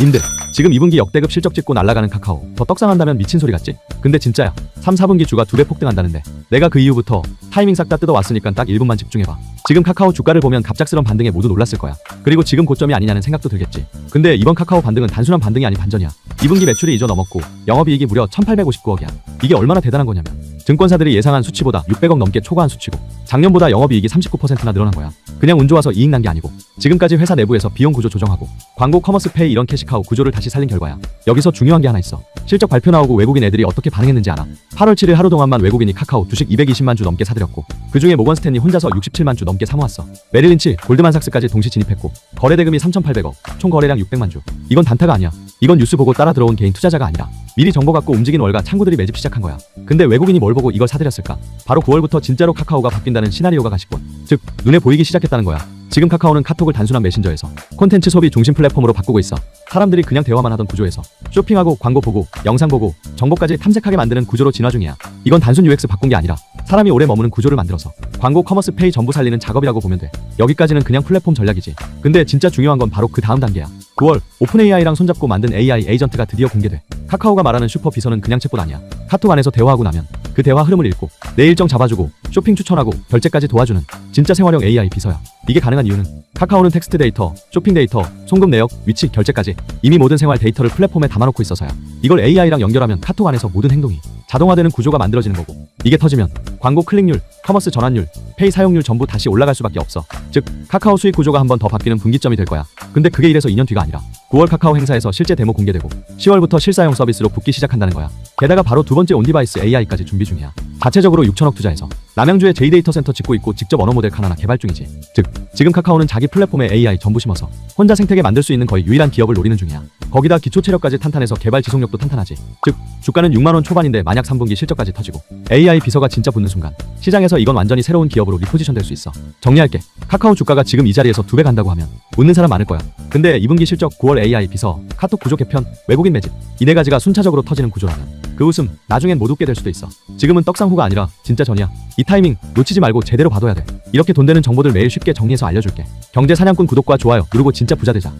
님들 지금 2분기 역대급 실적 찍고 날아가는 카카오. 더 떡상한다면 미친 소리 같지? 근데 진짜야. 3, 4분기 주가 두 배 폭등한다는데. 내가 그 이후부터 타이밍 싹 다 뜯어왔으니까 딱 1분만 집중해봐. 지금 카카오 주가를 보면 갑작스런 반등에 모두 놀랐을 거야. 그리고 지금 고점이 아니냐는 생각도 들겠지. 근데 이번 카카오 반등은 단순한 반등이 아닌 반전이야. 2분기 매출이 이조 넘었고 영업이익이 무려 1859억이야. 이게 얼마나 대단한 거냐면 증권사들이 예상한 수치보다 600억 넘게 초과한 수치고 작년보다 영업이익이 39%나 늘어난 거야 그냥 운 좋아서 이익 난 게 아니고 지금까지 회사 내부에서 비용 구조 조정하고 광고 커머스 페이 이런 캐시카우 구조를 다시 살린 결과야. 여기서 중요한 게 하나 있어. 실적 발표 나오고 외국인 애들이 어떻게 반응했는지 알아. 8월 7일 하루 동안만 외국인이 카카오 주식 220만 주 넘게 사들였고 그중에 모건 스탠리 혼자서 67만 주 넘게 사모았어. 메릴린치 골드만삭스까지 동시 진입했고 거래 대금이 3,800억 총 거래량 600만 주. 이건 단타가 아니야 이건 뉴스 보고 따라 들어온 개인 투자자가 아니라 미리 정보 갖고 움직인 월가 창구들이 매집 시작한 거야. 근데 외국인이 뭘 보고 이걸 사들였을까? 바로 9월부터 진짜로 카카오가 바뀐다는 시나리오가 가시군. 즉 눈에 보이기 시작했다는 거야. 지금 카카오는 카톡을 단순한 메신저에서 콘텐츠 소비 중심 플랫폼으로 바꾸고 있어. 사람들이 그냥 대화만 하던 구조에서 쇼핑하고 광고 보고 영상 보고 정보까지 탐색하게 만드는 구조로 진화 중이야. 이건 단순 UX 바꾼 게 아니라 사람이 오래 머무는 구조를 만들어서 광고 커머스 페이 전부 살리는 작업이라고 보면 돼. 여기까지는 그냥 플랫폼 전략이지. 근데 진짜 중요한 건 바로 그 다음 단계야 9월 오픈 AI랑 손잡고 만든 AI 에이전트가 드디어 공개돼. 카카오가 말하는 슈퍼 비서는 그냥 챗봇 아니야. 카톡 안에서 대화하고 나면 그 대화 흐름을 읽고 내 일정 잡아주고 쇼핑 추천하고 결제까지 도와주는 진짜 생활형 AI 비서야. 이게 가능한 이유는 카카오는 텍스트 데이터, 쇼핑 데이터, 송금 내역, 위치, 결제까지 이미 모든 생활 데이터를 플랫폼에 담아놓고 있어서야. 이걸 AI랑 연결하면 카톡 안에서 모든 행동이 자동화되는 구조가 만들어지는 거고. 이게 터지면 광고 클릭률, 커머스 전환율, 페이 사용률 전부 다시 올라갈 수밖에 없어. 즉 카카오 수익 구조가 한 번 더 바뀌는 분기점이 될 거야. 근데 그게 이래서 2년 뒤가 아니라 9월 카카오 행사에서 실제 데모 공개되고 10월부터 실사용 서비스로 붙기 시작한다는 거야. 게다가 바로 두 번째 온디바이스 AI까지 준비 중이야. 자체적으로 6천억 투자해서 남양주에 J데이터 센터 짓고 있고 직접 언어 모델 하나 개발 중이지. 즉 지금 카카오는 자기 플랫폼에 AI 전부 심어서 혼자 생태계 만들 수 있는 거의 유일한 기업을 노리는 중이야. 거기다 기초 체력까지 탄탄해서 개발 지속력도 탄탄하지. 즉 주가는 6만 원 초반인데 만약 3분기 실적까지 터지고 AI 비서가 진짜 붙는 순간 시장에서 이건 완전히 새로운 기업으로 리포지션 될 수 있어. 정리할게. 카카오 주가가 지금 이 자리에서 두 배 간다고 하면 웃는 사람 많을 거야. 근데 2분기 실적 9월 AI 비서 카톡 구조 개편 외국인 매집 이 네 가지가 순차적으로 터지는 구조라면 그 웃음 나중엔 못 웃게 될 수도 있어. 지금은 떡상후가 아니라 진짜 전이야. 이 타이밍 놓치지 말고 제대로 봐둬야 돼. 이렇게 돈 되는 정보들 매일 쉽게 정리해서 알려줄게. 경제 사냥꾼 구독과 좋아요 누르고 진짜 부자 되자